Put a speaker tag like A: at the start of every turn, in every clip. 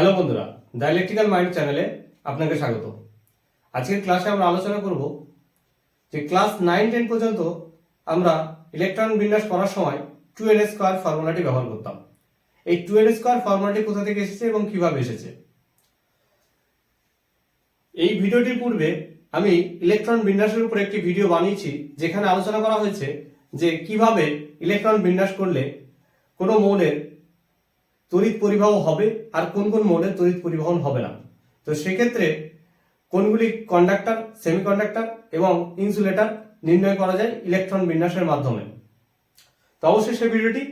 A: Hello বন্ধুরা, the electrical mind চ্যানেলে আপনাকে স্বাগত। আজকের ক্লাসে আমরা আলোচনা করব যে ক্লাস নাইন, টেন পর্যন্ত আমরা ইলেকট্রন বিন্যাস করার সময় টু এন স্কোয়ার ফর্মুলাটি ব্যবহার করতাম। এই টু এন স্কোয়ার ফর্মুলাটি কোথা থেকে এসেছে এবং কীভাবে এসেছে? এই ভিডিওটির পূর্বে আমি ইলেকট্রন বিন্যাসের উপর একটি ভিডিও বানিয়েছি, যেখানে আলোচনা করা হয়েছে যে কীভাবে ইলেকট্রন বিন্যাস করলে কোনো মৌলের তড়িৎ পরিবাহ হবে আর কোন কোন মোডে তড়িৎ পরিবহন হবে না। তো সেক্ষেত্রে কোনগুলি কন্ডাক্টর সেমিকন্ডাক্টর এবং ইনসুলেটর নির্ণয় করা যায় ইলেকট্রন বিন্যাসের মাধ্যমে। তো অবশ্যই সেই ভিডিওটি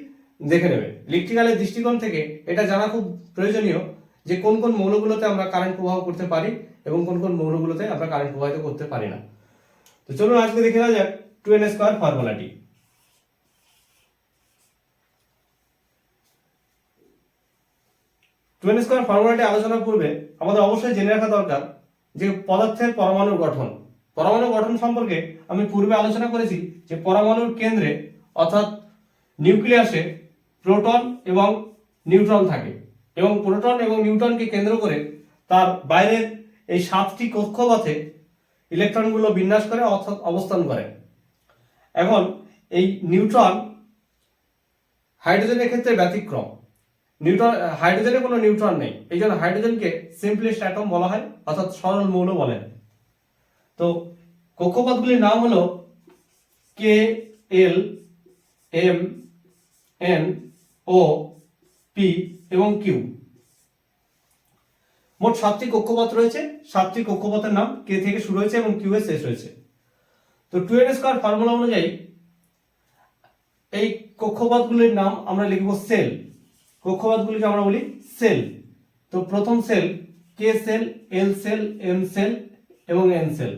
A: দেখে নেবে। ইলেকট্রিক্যালের দৃষ্টিকোণ থেকে এটা জানা খুব প্রয়োজনীয় যে কোন কোন মৌলগুলোতে আমরা কারেন্ট প্রবাহ করতে পারি এবং কোন কোন মৌলগুলোতে আমরা কারেন্ট প্রবাহিত করতে পারি না। তো চলুন আজকে দেখে নেওয়া যাক টু এন স্কোয়ার ফর্মুলাটি টুয়েন স্কোয়ার ফর্মুলাটি আলোচনার পূর্বে আমাদের অবশ্যই জেনে রাখা দরকার যে পদার্থের পরমাণুর গঠন। পরমাণু গঠন সম্পর্কে আমি পূর্বে আলোচনা করেছি যে পরমাণুর কেন্দ্রে অর্থাৎ নিউক্লিয়াসে প্রোটন এবং নিউট্রন থাকে এবং প্রোটন এবং নিউট্রনকে কেন্দ্র করে তার বাইরের এই সাতটি কক্ষপথে ইলেকট্রনগুলো বিন্যাস করে অর্থাৎ অবস্থান করে। এখন এই নিউট্রন হাইড্রোজেনের ক্ষেত্রে ব্যতিক্রম। নিউট্রন হাইড্রোজেনে কোনো নিউট্রন নেই। এই জন্য হাইড্রোজেনকে সিম্পলেস্ট অ্যাটম বলা হয়, অর্থাৎ সরল মৌল বলে। তো কক্ষপথগুলির নাম হলো K L M N O P এবং কিউ মোট সাতটি কক্ষপথ রয়েছে। সাতটি কক্ষপথের নাম কে থেকে শুরু হয়েছে এবং কিউ এ শেষ হয়েছে। তো টু এন স্কোয়ার ফর্মুলা অনুযায়ী এই কক্ষপথগুলির নাম আমরা লিখব সেল কক্ষপথগুলিকে আমরা বলি সেল। তো প্রথম shell K shell L shell M shell এবং এন সেল।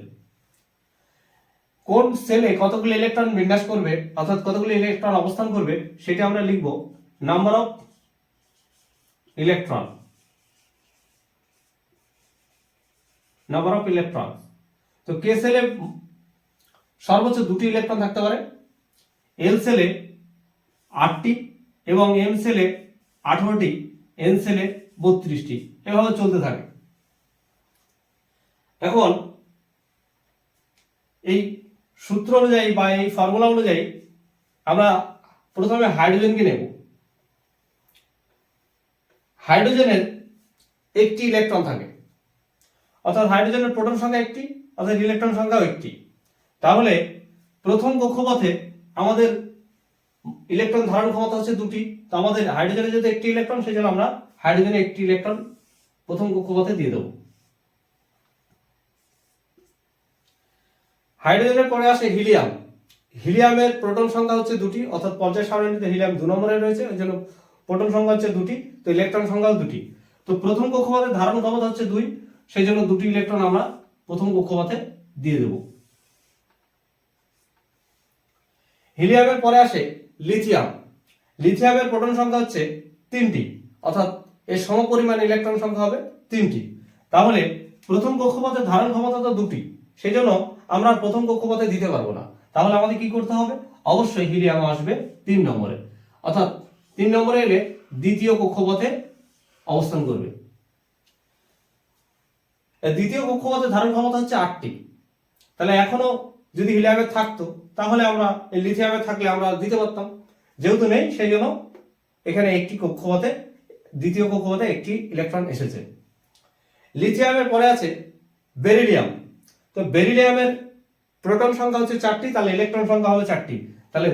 A: কোন সেলে কতগুলি ইলেকট্রন বিন্যাস করবে, অর্থাৎ কতগুলি ইলেকট্রন অবস্থান করবে, সেটা আমরা লিখব number of electron number of electron তো কে সেলে সর্বোচ্চ দুটি ইলেকট্রন থাকতে পারে এল সেলে আটটি এবং এম সেলে আঠারোটি এন সেলে বত্রিশটি। এভাবে চলতে থাকে। এখন এই সূত্র অনুযায়ী বা এই ফর্মুলা অনুযায়ী আমরা প্রথমে হাইড্রোজেনকে নেব। হাইড্রোজেনের একটি ইলেকট্রন থাকে। অর্থাৎ হাইড্রোজেনের প্রোটন সংখ্যা একটি, অর্থাৎ ইলেকট্রন সংখ্যাও একটি। তাহলে প্রথম কক্ষপথে আমাদের ইলেকট্রন ধারণ ক্ষমতা হচ্ছে দুটি। তো আমাদের হাইড্রোজেনের যদি একটি ইলেকট্রন সেই জন্য আমরা হাইড্রোজেনের একটি ইলেকট্রন প্রথম কক্ষপথে দিয়ে দেবো। হাইড্রোজেনের পরে আসে হিলিয়াম হিলিয়ামের প্রোটন সংখ্যা হচ্ছে দুটি, অর্থাৎ পঞ্চাশ সারণীতে হিলিয়াম দু নম্বরে রয়েছে ওই জন্য প্রোটন সংখ্যা হচ্ছে দুটি, তো ইলেকট্রন সংখ্যাও দুটি। তো প্রথম কক্ষপথে ধারণ ক্ষমতা হচ্ছে দুই, সেই জন্য দুটি ইলেকট্রন আমরা প্রথম কক্ষপথে দিয়ে দেব। হিলিয়ামের পরে আসে লিথিয়াম লিথিয়ামের প্রোটন সংখ্যা হচ্ছে তিনটি, অর্থাৎ এর সমপরিমাণ ইলেকট্রন সংখ্যা হবে তিনটি। তাহলে প্রথম কক্ষপথে ধারণ ক্ষমতা তো দুটি সেই জন্য আমরা প্রথম কক্ষপথে দিতে পারব না। তাহলে আমাদের কি করতে হবে? অবশ্যই হিলিয়াম আসবে তিন নম্বরে। অর্থাৎ তিন নম্বরে এলে দ্বিতীয় কক্ষপথে অবস্থান করবে। দ্বিতীয় কক্ষপথে ধারণ ক্ষমতা হচ্ছে আটটি। তাহলে এখনও যদি হিলিয়ামে থাকতো, তাহলে আমরা এই লিথিয়ামে থাকলে আমরা দিতে পারতাম। যেহেতু নেই, সেই জন্য এখানে একটি কক্ষপথে, দ্বিতীয় কক্ষপথে একটি ইলেকট্রন এসেছে। লিথিয়ামের পরে আছে বেরিলিয়াম। তো বেরিলিয়ামের প্রোটন সংখ্যা হচ্ছে চারটি, তাহলে ইলেকট্রন সংখ্যা হবে চারটি। তাহলে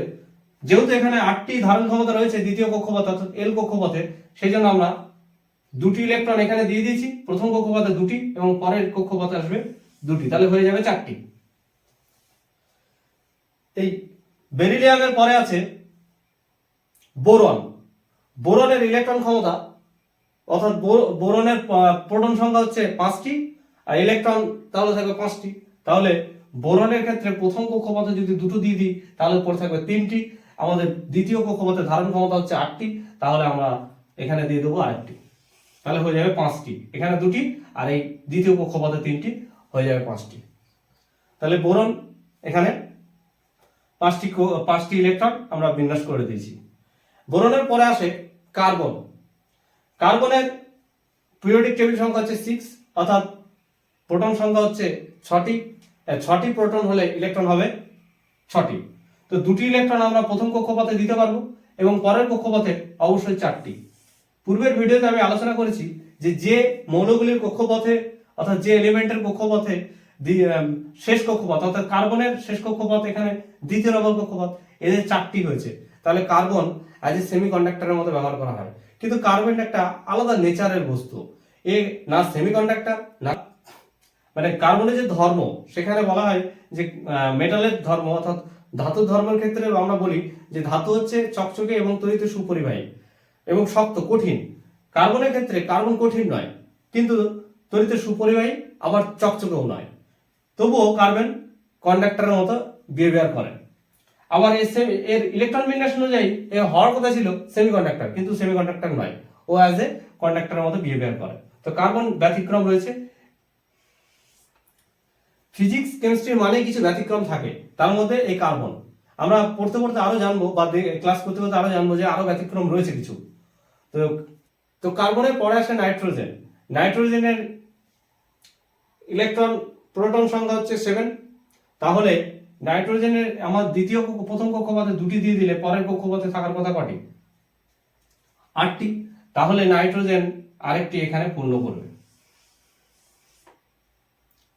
A: যেহেতু এখানে আটটি ধারণ ক্ষমতা রয়েছে দ্বিতীয় কক্ষপথে, অর্থাৎ এল কক্ষপথে, সেই জন্য আমরা দুটি ইলেকট্রন এখানে দিয়ে দিয়েছি। প্রথম কক্ষপথে দুটি এবং পরের কক্ষপথে আসবে দুটি। তাহলে হয়ে যাবে চারটি। এই বেরিলিয়ামের পরে আছে বোরন। বোরনের ইলেকট্রন ক্ষমতা, অর্থাৎ বোরনের প্রোটন সংখ্যা হচ্ছে পাঁচটি, আর ইলেকট্রন তাহলে থাকবে পাঁচটি। তাহলে বোরনের ক্ষেত্রে প্রথম কক্ষপথে যদি দুটো দিয়ে দিই, তাহলে পরে থাকবে তিনটি। আমাদের দ্বিতীয় কক্ষপথে ধারণ ক্ষমতা হচ্ছে আটটি, তাহলে আমরা এখানে দিয়ে দেবো আরেকটি তাহলে হয়ে যাবে পাঁচটি। এখানে দুটি, আর এই দ্বিতীয় কক্ষপথে তিনটি, হয়ে যাবে পাঁচটি। তাহলে বোরন এখানে পাঁচটি পাঁচটি ইলেকট্রন আমরা বিন্যাস করে দিয়েছি। বোরনের পরে আসে কার্বন। কার্বনের পিরিয়ডিক টেবিল সংখ্যা হচ্ছে সিক্স অর্থাৎ প্রোটন সংখ্যা হচ্ছে ছটি। ছটি প্রোটন হলে ইলেকট্রন হবে ছটি। তো দুটি ইলেকট্রন আমরা প্রথম কক্ষপথে দিতে পারব এবং পরের কক্ষপথে অবশ্যই চারটি। পূর্বের ভিডিওতে আমি আলোচনা করেছি যে যে মৌলগুলির কক্ষপথে, অর্থাৎ যে এলিমেন্টের কক্ষপথে শেষ কক্ষপথ, অর্থাৎ কার্বনের শেষ কক্ষপথ এখানে, দ্বিতীয় নম্বর কক্ষপথ, এদের চারটি হয়েছে। তাহলে কার্বন অ্যাজ এ সেমি কন্ডাক্টরের মতো ব্যবহার করা হয়। কিন্তু কার্বন একটা আলাদা নেচারের বস্তু। এ না সেমি কন্ডাক্টর না মানে কার্বনের যে ধর্ম, সেখানে বলা হয় যে মেটালের ধর্ম, অর্থাৎ ধাতু ধর্মের ক্ষেত্রে আমরা বলি যে ধাতু হচ্ছে চকচকে এবং তড়িৎ সুপরিবাহী এবং শক্ত, কঠিন। কার্বনের ক্ষেত্রে কার্বন কঠিন নয়, কিন্তু তড়িৎ সুপরিবাহী আবার চকচকেও নয়। তবুও কার্বন কন্ডাক্টরের মতো বিহেভিয়ার করে। আবার semi- এর ইলেকট্রন বিন্যাস অনুযায়ী এ হওয়ার কথা ছিল সেমি কন্ডাক্টর কিন্তু সেমি কন্ডাক্টর নয়। ও অ্যাজ এ কন্ডাক্টরের মতো বিহেভিয়ার করে। তো কার্বন ব্যতিক্রম রয়েছে। ফিজিক্স কেমিস্ট্রির মানে কিছু ব্যতিক্রম থাকে, তার মধ্যে এই কার্বন। আমরা পড়তে পড়তে আরও জানব বা ক্লাস করতে করতে আরও জানব যে আরও ব্যতিক্রম রয়েছে কিছু। তো তো কার্বনের পরে আসে নাইট্রোজেন নাইট্রোজেনের ইলেকট্রন প্রোটন সংখ্যা হচ্ছে সেভেন তাহলে নাইট্রোজেনের আমার দ্বিতীয় প্রথম কক্ষপথে দুটি দিয়ে দিলে পরের কক্ষপথে থাকার কথা কটি? আটটি। তাহলে নাইট্রোজেন আরেকটি এখানে পূর্ণ করবে।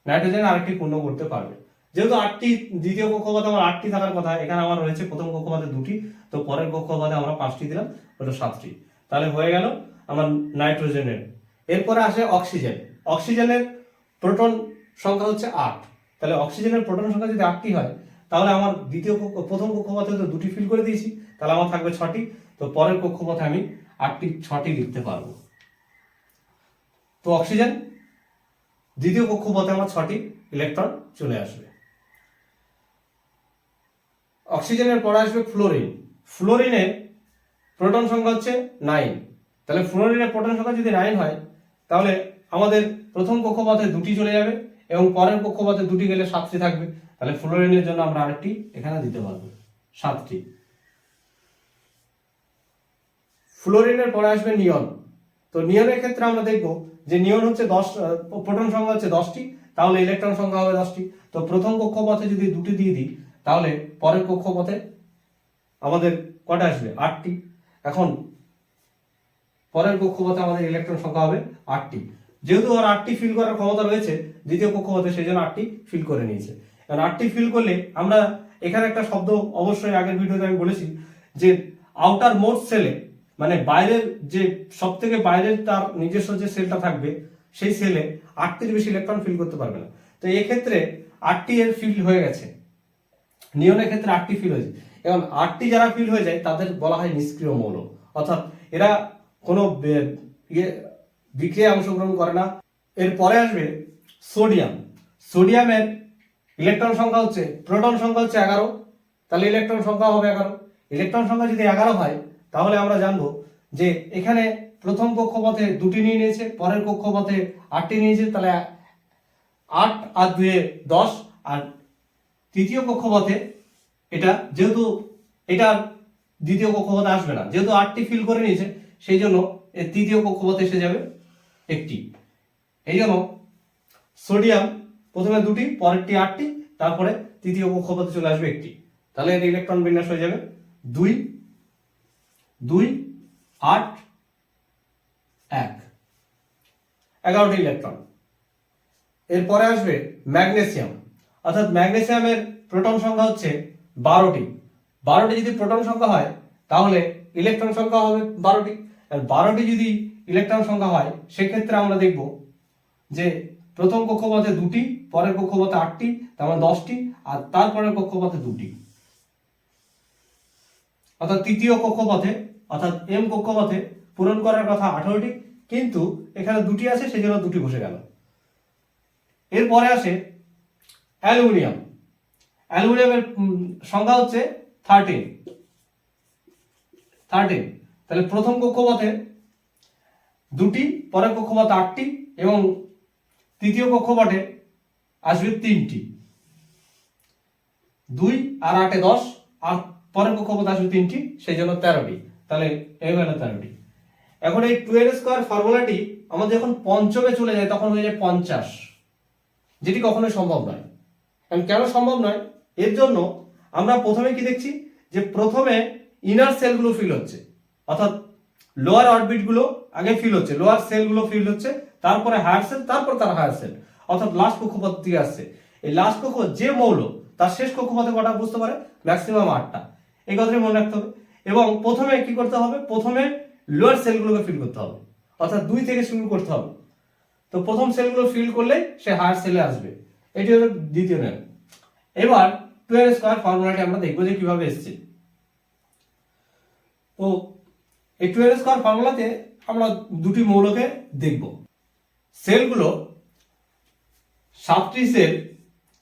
A: নাইট্রোজেন আরেকটি পূর্ণ করতে পারবে। যেহেতু আটটি, দ্বিতীয় কক্ষপথে আমার আটটি থাকার কথা, এখানে আমার রয়েছে প্রথম কক্ষপথে দুটি, তো পরের কক্ষপথে আমরা পাঁচটি দিলাম, ওটা সাতটি। তাহলে হয়ে গেল আমার নাইট্রোজেনের। এরপরে আসে অক্সিজেন। অক্সিজেনের প্রোটন সংখ্যা হচ্ছে আট। তাহলে অক্সিজেনের প্রোটন সংখ্যা যদি আটটি হয়, তাহলে আমার দ্বিতীয় প্রথম কক্ষপথে তো দুটি ফিল করে দিয়েছি, তাহলে আমার থাকবে ছটি। তো পরের কক্ষপথে আমি আটটি, ছটি লিখতে পারব। তো অক্সিজেন, দ্বিতীয় কক্ষপথে আমার ছটি ইলেকট্রন চলে আসবে। অক্সিজেনের পরে আসবে ফ্লোরিন ফ্লোরিনের প্রোটন সংখ্যা হচ্ছে নাইন তাহলে ফ্লোরিনের প্রোটন সংখ্যা যদি নাইন হয়, তাহলে আমাদের প্রথম কক্ষপথে দুটি চলে যাবে। এবং পরের কক্ষপথে দুটি গেলে সাতটি থাকবে, তাহলে ফ্লোরিনের জন্য আমরা আরেকটি এখানে দিতে পারব, সাতটি। ফ্লোরিনের পরে আসবে নিয়ন। তো নিয়নের ক্ষেত্রে আমরা দেখব যে নিয়ন হচ্ছে দশ প্রোটন সংখ্যা হচ্ছে দশটি, তাহলে ইলেকট্রন সংখ্যা হবে দশটি। তো প্রথম কক্ষপথে যদি দুটি দিয়ে দিই, তাহলে পরের কক্ষপথে আমাদের কটা আসবে? আটটি। এখন পরের কক্ষপথে আমাদের ইলেকট্রন সংখ্যা হবে আটটি। যেহেতু ওর আটটি ফিল করার ক্ষমতা রয়েছে, দ্বিতীয় পক্ষ হতে সেই জন্য আটটি ফিল করে নিয়েছে। কারণ আটটি ফিল করলে আমরা এখানে একটা শব্দ অবশ্যই আগের ভিডিওতে আমি বলেছি যে আউটার মোট সেলে মানে বাইরের যে সব থেকে বাইরের তার নিজস্ব যে সেলটা থাকবে, সেই সেলে আটটির বেশি ইলেকট্রন ফিল করতে পারবে না। তো এক্ষেত্রে আটটি এর ফিল হয়ে গেছে। নিয়নের ক্ষেত্রে আটটি ফিল হয়েছে। এবং আটটি যারা ফিল হয়ে যায়, তাদের বলা হয় নিষ্ক্রিয় মৌল। অর্থাৎ এরা কোনো ইয়ে বিক্রিয়ায় অংশগ্রহণ করে না। এরপরে আসবে সোডিয়াম। সোডিয়ামের ইলেকট্রন সংখ্যা হচ্ছে, প্রোটন সংখ্যা হচ্ছে এগারো। তাহলে ইলেকট্রন সংখ্যা হবে এগারো। ইলেকট্রন সংখ্যা যদি এগারো হয়, তাহলে আমরা জানব যে এখানে প্রথম কক্ষপথে দুটি নিয়ে নিয়েছে, পরের কক্ষপথে আটটি নিয়েছে, তাহলে আট আর দুয়ে দশ। আর তৃতীয় কক্ষপথে এটা যেহেতু এটা দ্বিতীয় কক্ষপথে আসবে না, যেহেতু আটটি ফিল করে নিয়েছে, সেই জন্য তৃতীয় কক্ষপথে এসে যাবে। একটি। এই জন্য সোডিয়াম প্রথমে দুটি, পরেরটি আটটি, তারপরে তৃতীয় কক্ষপথে চলে আসবে একটি। তাহলে এর ইলেকট্রন বিন্যাস হয়ে যাবে। দুই দুই, আট, এক। এগারোটি ইলেকট্রন এরপরে আসবে ম্যাগনেসিয়াম। অর্থাৎ ম্যাগনেসিয়ামের প্রোটন সংখ্যা হচ্ছে বারোটি। বারোটি যদি প্রোটন সংখ্যা হয়, তাহলে ইলেকট্রন সংখ্যা হবে বারোটি। আর বারোটি যদি ইলেকট্রন সংখ্যা হয় সেক্ষেত্রে আমরা দেখব যে প্রথম কক্ষপথে দুটি, পরের কক্ষপথে আটটি, তার মানে দশটি, আর তারপরের কক্ষপথে দুটি। অর্থাৎ তৃতীয় কক্ষপথে, অর্থাৎ এম কক্ষপথে পূরণ করার কথা আঠারোটি, কিন্তু এখানে দুটি আছে সেই জন্য দুটি বসে গেল। এরপরে আসে অ্যালুমিনিয়াম। অ্যালুমিনিয়ামের সংখ্যা হচ্ছে থার্টিন থার্টিন তাহলে প্রথম কক্ষপথে দুটি, পরের কক্ষপথে আটটি এবং তৃতীয় কক্ষপথে আসবে তিনটি। দুই আর আটে দশ, আর পরের কক্ষপথে আসবে তিনটি, সেই জন্য তেরোটি। তাহলে এই হলো তেরোটি। এখন এই টুয়েলভ স্কোয়ার ফর্মুলাটি আমাদের যখন পঞ্চমে চলে যায়, তখন হয়ে যায় পঞ্চাশ। যেটি কখনোই সম্ভব নয়। কারণ কেন সম্ভব নয়? এর জন্য আমরা প্রথমে কি দেখছি? যে প্রথমে ইনার সেলগুলো ফিল হচ্ছে। অর্থাৎ লোয়ার অরবিটগুলো আগে ফিল হচ্ছে লোয়ার সেলগুলো ফিল হচ্ছে, তারপরে হায়ার সেল তারপর তার হায়ার সেল অর্থাৎ লাস্ট কক্ষপথ থেকে আসছে। এই লাস্ট কক্ষ যে মৌল, তার শেষ কক্ষপথে কটা বুঝতে পারে? ম্যাক্সিমাম আটটা। এই কথাটি মনে রাখতে হবে। এবং প্রথমে কি করতে হবে? প্রথমে লোয়ার সেলগুলোকে ফিল করতে হবে। অর্থাৎ দুই থেকে শুরু করতে হবে। তো প্রথম সেলগুলো ফিল করলে সে হায়ার সেলে আসবে। এটি হলো দ্বিতীয় নিয়ম এবার টুয়েলভ স্কোয়ার ফর্মুলাটি আমরা দেখব যে কীভাবে এসছে। তো এই টুয়েলভ স্কোয়ার ফর্মুলাতে আমরা দুটি মৌলকে দেখব। সেলগুলো সাতটি shell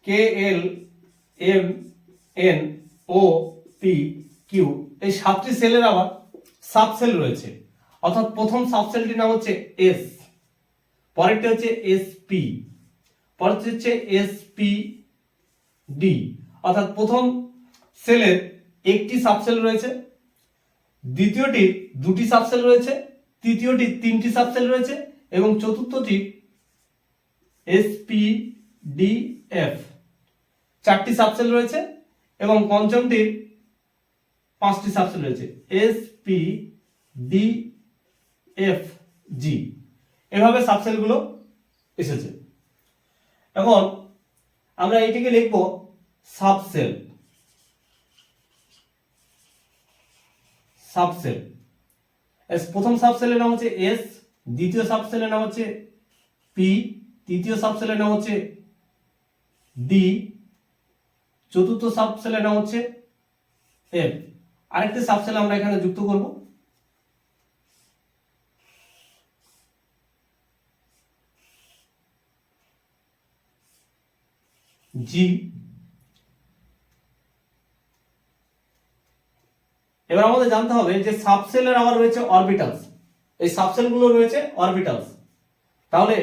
A: K L M N O P Q এই সাতটি সেলের আবার সাবসেল রয়েছে। অর্থাৎ প্রথম সাবসেলটির নাম হচ্ছে এস পরেরটি হচ্ছে এস পি পরেরটি হচ্ছে এস পি ডি অর্থাৎ প্রথম সেলের একটি সাবসেল রয়েছে দ্বিতীয়টির দুটি সাবসেল রয়েছে তৃতীয়টির তিনটি সাবসেল রয়েছে, এবং চতুর্থটি এস পি ডি এফ চারটি সাবসেল রয়েছে, এবং পঞ্চমটির পাঁচটি সাবসেল রয়েছে S P D F G এভাবে সাবসেলগুলো এসেছে। এখন আমরা এটিকে লিখব সাবসেল সাবসেল। এস, প্রথম সাবসেলের নাম হচ্ছে এস, দ্বিতীয় সাবসেলের নাম হচ্ছে পি, তৃতীয় সাবসেলের নাম হচ্ছে ডি, চতুর্থ সাবসেলের নাম হচ্ছে এফ। আরেকটি সাবসেল আমরা এখানে যুক্ত করব। জি এবার আমাদের জানতে হবে যে সাবসেলের আবার রয়েছে অরবিটালস এই সাবসেলগুলো রয়েছে অরবিটালস তাহলে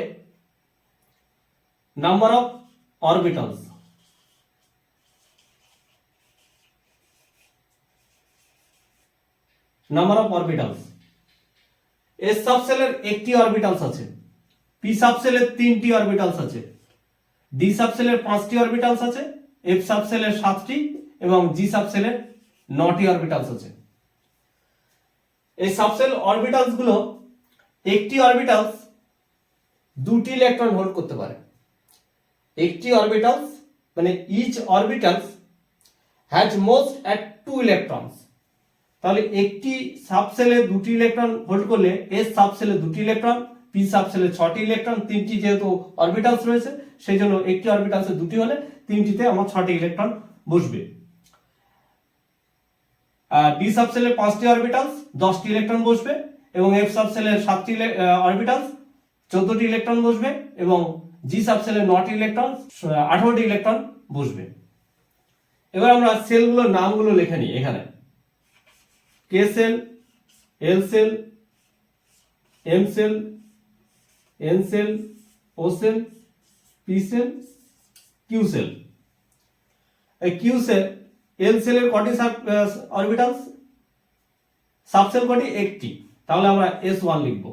A: number of orbitals number of orbitals S সাবসেলের একটি অরবিটালস আছে পি সাবসেলের তিনটি অরবিটালস আছে ডি সাবসেলের পাঁচটি অরবিটালস আছে এফ সাবসেলের সাতটি এবং জি সাবসেলের নটি অরবিটালস আছে। এই সাবসেল অরবিটালসগুলো একটি অরবিটালস দুটি ইলেকট্রন হোল্ড করতে পারে। একটি অরবিটালস মানে each orbitals has most at two electrons তাহলে একটি সাবসেলে দুটি ইলেকট্রন হোল্ড করলে এস সাবসেলে দুটি ইলেকট্রন পি সাবসেলে ছটি ইলেকট্রন তিনটি যেহেতু অরবিটালস রয়েছে, সেই জন্য একটি অরবিটালসে দুটি হলে তিনটিতে আমার ছটি ইলেকট্রন বসবে। ডি সাবসেলের পাঁচটি অরবিটালস দশটি ইলেকট্রন বসবে, এবং এফ সাবসেলের সাতটি অরবিটালস চোদ্দটি ইলেকট্রন বসবে, এবং জি সাবসেলের নটি ইলেকট্রন আঠারোটি ইলেকট্রন বসবে। এবার আমরা সেলগুলোর নামগুলো লিখে নিই এখানে। K shell L shell M shell N shell O shell P shell Q shell এই কিউ সেল এল সেলের কটি সাব অরবিটালস সাবসেল কটি? একটি। তাহলে আমরা এস ওয়ান লিখব।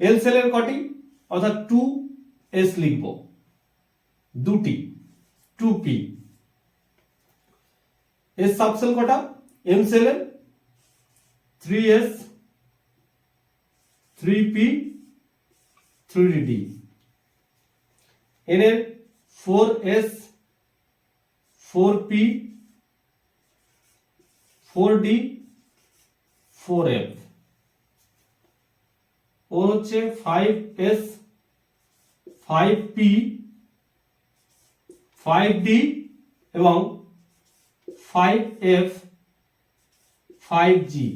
A: এল সেলের কটি? অর্থাৎ টু এস লিখব। দুটি। টু পি এস সাবসেল কটা? এম সেলের three S three P three D N এর four S four P four D four F ওর হচ্ছে five S five P, five D এবং five F, five G.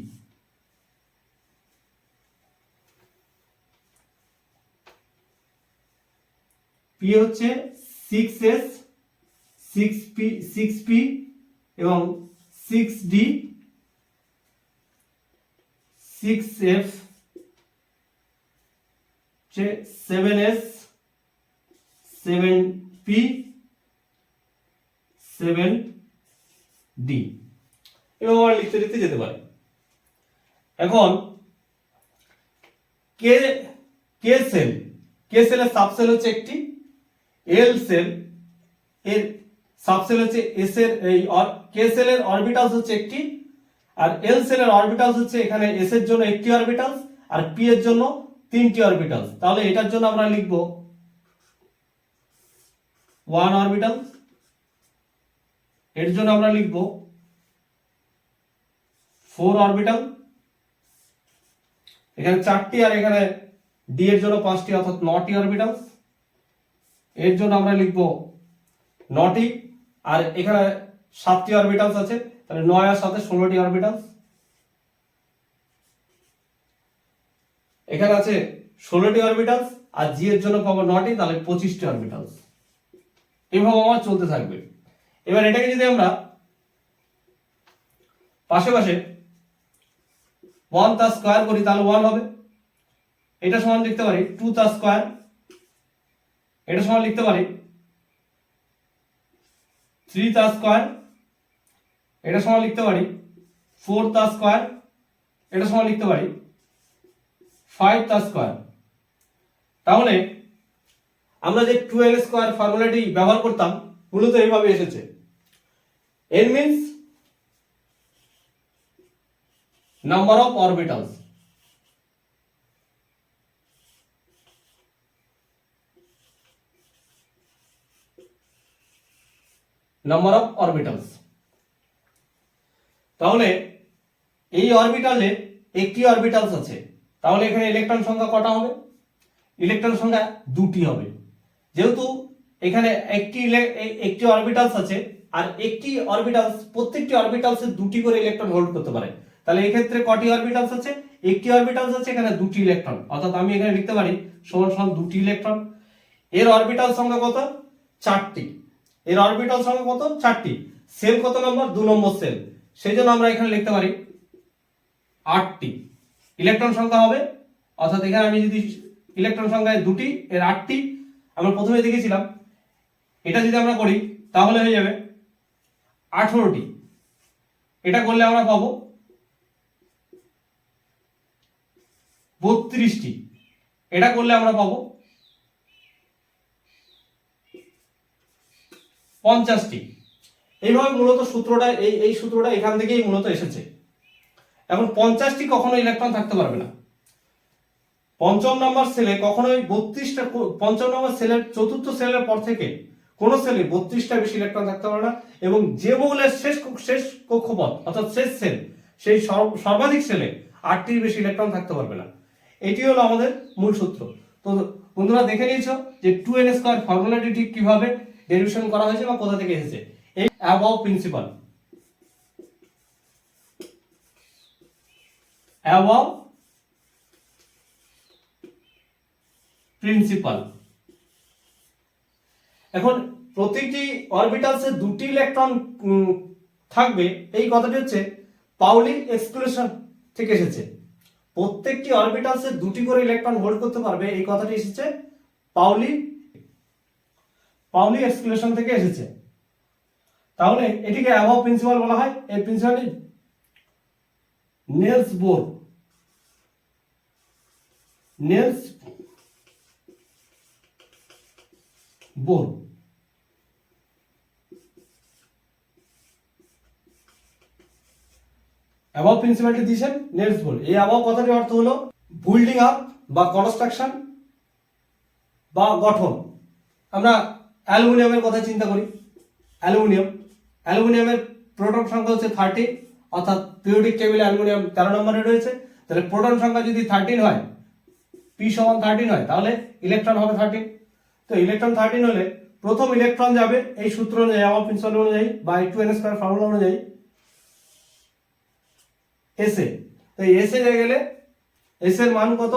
A: P হচ্ছে six S, six P six P এবং six D six F seven S seven P seven D এবং আমরা লিখতে লিখতে যেতে পারি। এখন, কে কে সেল? কে সেলের সাবসেল হচ্ছে একটি? এল সেল, এর সাবসেল হচ্ছে এস এর এই কে সেলের অরবিটালস হচ্ছে একটি, আর এল সেলের অরবিটালস হচ্ছে এখানে এস এর জন্য একটি অরবিটালস আর পি এর জন্য তিনটি অরবিটালস তাহলে এটার জন্য আমরা লিখব ওয়ান অরবিটাল এর জন্য আমরা লিখব ফোর অরবিটাল এখানে চারটি আর এখানে ডি এর জন্য পাঁচটি, অর্থাৎ নটি অরবিটালস এর জন্য আমরা লিখব নটি আর এখানে সাতটি অরবিটালস আছে, তাহলে নয় আর সাথে ষোলোটি অরবিটালস এখানে আছে ষোলোটি অরবিটালস আর জি এর জন্য পাবো নটি, তাহলে পঁচিশটি অরবিটালস এভাবে আমার চলতে থাকবে। এবার এটাকে যদি আমরা পাশে পাশে ওয়ান তার স্কোয়ার করি, তাহলে ওয়ান হবে। এটা সমান লিখতে পারি টু তার স্কোয়ার এটা সমান লিখতে পারি থ্রি তার স্কোয়ার এটা সমান লিখতে পারি ফোর তার স্কোয়ার এটা সমান লিখতে পারি ফাইভ তার স্কোয়ার তাহলে আমরা যে টু এন স্কোয়ার ফর্মুলাটি ব্যবহার করতাম, মূলত এইভাবে এসেছে। N means number of orbitals number of orbitals তাহলে এই অরবিটালে একটি অরবিটালস আছে। তাহলে এখানে ইলেকট্রন সংখ্যা কটা হবে? ইলেকট্রন সংখ্যা দুটি হবে। যেহেতু এখানে একটি একটি অরবিটালস আছে, আর একটি অরবিটালস প্রত্যেকটি অরবিটালসে দুটি করে ইলেকট্রন হোল্ড করতে পারে। তাহলে এই ক্ষেত্রে কটি অরবিটালস আছে? একটি অরবিটালস আছে, এখানে দুটি ইলেকট্রন অর্থাৎ আমি এখানে লিখতে পারি, সমান সমান দুটি ইলেকট্রন এর অরবিটাল সংখ্যা কত? চারটি। এর অরবিটাল সংখ্যা কত? চারটি। সেল কত নম্বর? দু নম্বর সেল সেই জন্য আমরা এখানে লিখতে পারি আটটি। ইলেকট্রন সংখ্যা হবে। অর্থাৎ এখানে আমি যদি ইলেকট্রন সংখ্যায় দুটি, এর আটটি, আমরা প্রথমে দেখেছিলাম। এটা যদি আমরা করি, তাহলে হয়ে যাবে আঠেরোটি। এটা করলে আমরা পাবো বত্রিশটি। এটা করলে আমরা পাবো পঞ্চাশটি। এইভাবে মূলত সূত্রটা, এই এই সূত্রটা এখান থেকেই মূলত এসেছে। এখন পঞ্চাশটি কখনো ইলেকট্রন থাকতে পারবে না। পঞ্চম নম্বর সেলে কখনোই বত্রিশটা পঞ্চম নম্বর সেলের চতুর্থ সেলের পর থেকে কোন সেলে বত্রিশটা বেশি ইলেকট্রন থাকতে পারে না এবং যে মৌলের শেষ শেষ কক্ষপথ, অর্থাৎ শেষ সেল সেই সর্ব- সর্বাধিক সেলে আটটির বেশি ইলেকট্রন থাকতে পারবে না। এটি হলো আমাদের মূল সূত্র। তো বন্ধুরা দেখে নিয়েছ যে টু এন স্কোয়ার ফর্মুলাটি ঠিক কীভাবে ডেরিভেশন করা হয়েছে বা কোথা থেকে এসেছে? এই অ্যাবাউ প্রিন্সিপাল অ্যাবাউ প্রিন্সিপাল এখন প্রতিটি অরবিটালসে দুটি ইলেকট্রন থাকবে। এই কথাটি হচ্ছে পাউলি এক্সক্লুশন থেকে এসেছে। প্রত্যেকটি অরবিটালসে দুটি করে ইলেকট্রন হোল্ড করতে পারবে। এই কথাটি এসেছে পাউলি পাউলি এক্সক্লুশন থেকে এসেছে। তাহলে এটিকে অ্যাবাউ প্রিন্সিপাল বলা হয়। এই প্রিন্সিপালটি Niels Bohr Niels Bohr Aufbau প্রিন্সিপালটি দিয়েছেন নেলস বোর এই অ্যাবাউ কথাটির অর্থ হলো বিল্ডিং আপ বা কনস্ট্রাকশন বা গঠন। আমরা অ্যালুমিনিয়ামের কথা চিন্তা করি। অ্যালুমিনিয়াম। অ্যালুমিনিয়ামের প্রোটন সংখ্যা হচ্ছে থার্টিন অর্থাৎ পিরিয়ডিক টেবিলে অ্যালুমিনিয়াম তেরো নম্বরে রয়েছে। তাহলে প্রোটন সংখ্যা যদি থার্টিন হয় পি সমান থার্টিন হয়, তাহলে ইলেকট্রন হবে থার্টিন তো ইলেকট্রন থার্টিন হলে প্রথম ইলেকট্রন যাবে এই সূত্র অনুযায়ী আমার প্রিন্সিপাল অনুযায়ী, বা টু এন স্কোয়ার ফর্মুলা অনুযায়ী। এসে তো এসে গেলে এস এর মান কত?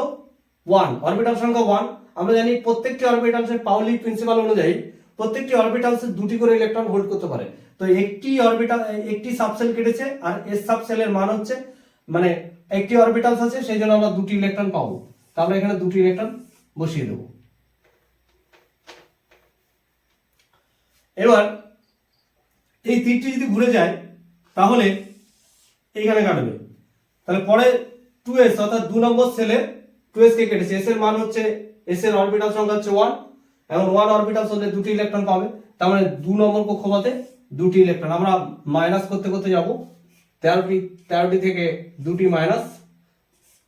A: ওয়ান অরবিটাল সংখ্যা ওয়ান আমরা জানি প্রত্যেকটি অরবিটালসের পাউলি প্রিন্সিপাল অনুযায়ী প্রত্যেকটি অরবিটালসে দুটি করে ইলেকট্রন হোল্ড করতে পারে। তো একটি অরবিটাল একটি সাবসেল কেটেছে আর এস সাবসেলের মান হচ্ছে মানে একটি অরবিটালস আছে, সেই জন্য আমরা দুটি ইলেকট্রন পাবো। তা আমরা এখানে দুটি ইলেকট্রন বসিয়ে দেবো। এবার এই তীরটি যদি ঘুরে যায়, তাহলে এইখানে কাটবে। তাহলে পরে টু এস অর্থাৎ দু নম্বর সেলের টু এস কে কেটেছে এস এর মান হচ্ছে এস এর অরবিটাল সংখ্যা হচ্ছে ওয়ান এবং ওয়ান অরবিটাল হলে দুটি ইলেকট্রন পাবে। তার মানে দু নম্বর কক্ষপথে দুটি ইলেকট্রন আমরা মাইনাস করতে করতে যাব। তেরোটি তেরোটি থেকে দুটি মাইনাস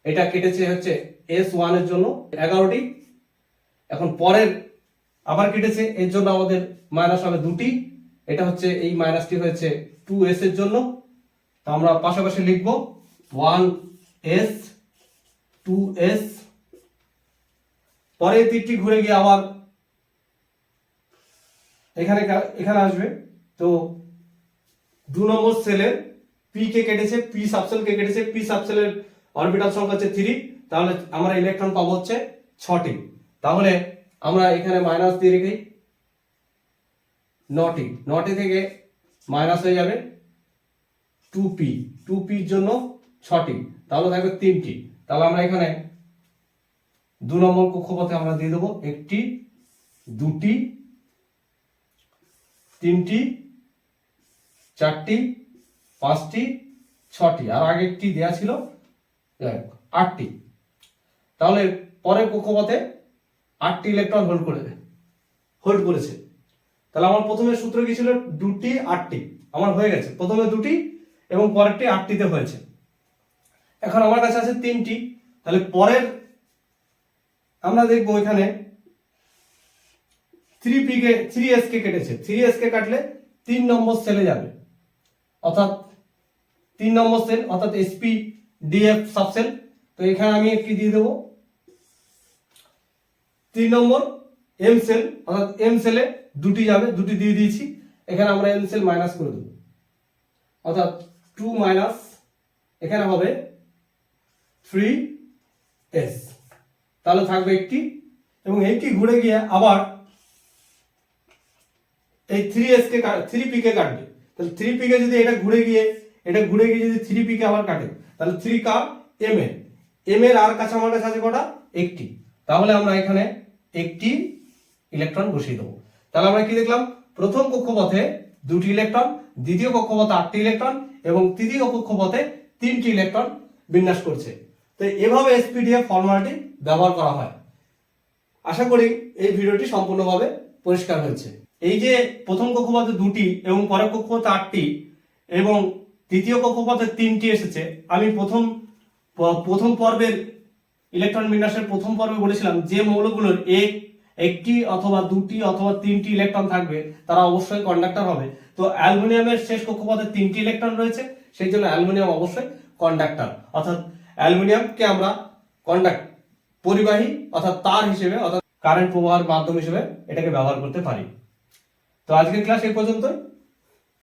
A: এটা কেটেছে হচ্ছে এস ওয়ানের জন্য এগারোটি। এখন পরের আবার কেটেছে, এর জন্য আমাদের মাইনাস হবে দুটি। এটা হচ্ছে, এই মাইনাসটি হয়েছে টু এর জন্য। তো আমরা পাশাপাশি লিখব ওয়ান এস টু এস পরে তীরটি ঘুরে গিয়ে আবার এখানে এখানে আসবে। তো দু নম্বর সেলের পি কে কেটেছে পি সাবসেল কে কেটেছে। পি সাবসেলের অরবিটাল সংখ্যা হচ্ছে থ্রি তাহলে আমরা ইলেকট্রন পাবো হচ্ছে ছটি। তাহলে আমরা এখানে মাইনাস দিয়ে রেখেই নটি। নটি থেকে মাইনাস হয়ে যাবে টু পি টু পির জন্য ছটি। তাহলে থাকবে তিনটি। তাহলে আমরা এখানে দু নম্বর কক্ষপথে আমরা দিয়ে দেবো একটি, দুটি, তিনটি, চারটি, পাঁচটি, ছটি। আর আগে একটি দেয়া ছিল আটটি। তাহলে পরের কক্ষপথে আটটি ইলেকট্রন হোল্ড করে, হোল্ড করেছে। তাহলে আমার প্রথমে সূত্র কি ছিল? দুটি, আটটি। আমার হয়ে গেছে। প্রথমে দুটি এবং পরেরটি আটটিতে হয়েছে। এখন আমার কাছে আছে তিনটি। তাহলে পরের আমরা দেখব এখানে থ্রি পি কে থ্রি এস কে কেটেছে। থ্রি এস কে কাটলে তিন নম্বর সেলে যাবে। অর্থাৎ তিন নম্বর সেল অর্থাৎ এসপি ডিএফ সাবসেল তো এখানে আমি একটি দিয়ে দেবো? তিন নম্বর এম সেল অর্থাৎ এম সেলে দুটি যাবে, দুটি দিয়ে দিয়েছি। এখানে আমরা এম সেল মাইনাস করে দেবো। অর্থাৎ টু মাইনাস এখানে হবে থ্রি এস তাহলে থাকবে একটি, এবং এইটি ঘুরে গিয়ে আবার এই থ্রি এস কে থ্রি পি কে কাটবে। তাহলে থ্রি পি কে যদি এটা ঘুরে গিয়ে, এটা ঘুরে গিয়ে যদি থ্রি পি কে আবার কাটে, তাহলে থ্রি কার? এম এর। এম এর আর কাছে আমার কাছে আছে কটা? একটি। তাহলে আমরা এখানে একটি ইলেকট্রন বসিয়ে দেবো। তাহলে আমরা কি দেখলাম? প্রথম কক্ষপথে দুটি ইলেকট্রন দ্বিতীয় কক্ষপথে আটটি ইলেকট্রন এবং তৃতীয় কক্ষপথে তিনটি ইলেকট্রন বিন্যাস করছে। তো এভাবে এসপিডিএফ ফর্মুলাটি ব্যবহার করা হয়। আশা করি এই ভিডিওটি সম্পূর্ণভাবে পরিষ্কার হয়েছে। এই যে প্রথম কক্ষপথে দুটি এবং পরের কক্ষপথে আটটি এবং তৃতীয় কক্ষপথে তিনটি এসেছে, আমি প্রথম প্রথম পর্বের ইলেকট্রন বিন্যাসের প্রথম পর্বে বলেছিলাম যে মৌলগুলোর এক একটি অথবা দুটি অথবা তিনটি ইলেকট্রন থাকবে, তারা অবশ্যই কন্ডাক্টর হবে। তো অ্যালুমিনিয়ামের শেষ কক্ষপথে তিনটি ইলেকট্রন রয়েছে, সেই জন্য অ্যালুমিনিয়াম অবশ্যই কন্ডাক্টর অর্থাৎ অ্যালুমিনিয়ামকে আমরা কন্ডাক্ট পরিবাহী অর্থাৎ তার হিসেবে অর্থাৎ কারেন্ট প্রবাহের মাধ্যম হিসেবে এটাকে ব্যবহার করতে পারি। তো আজকের ক্লাস এই পর্যন্তই।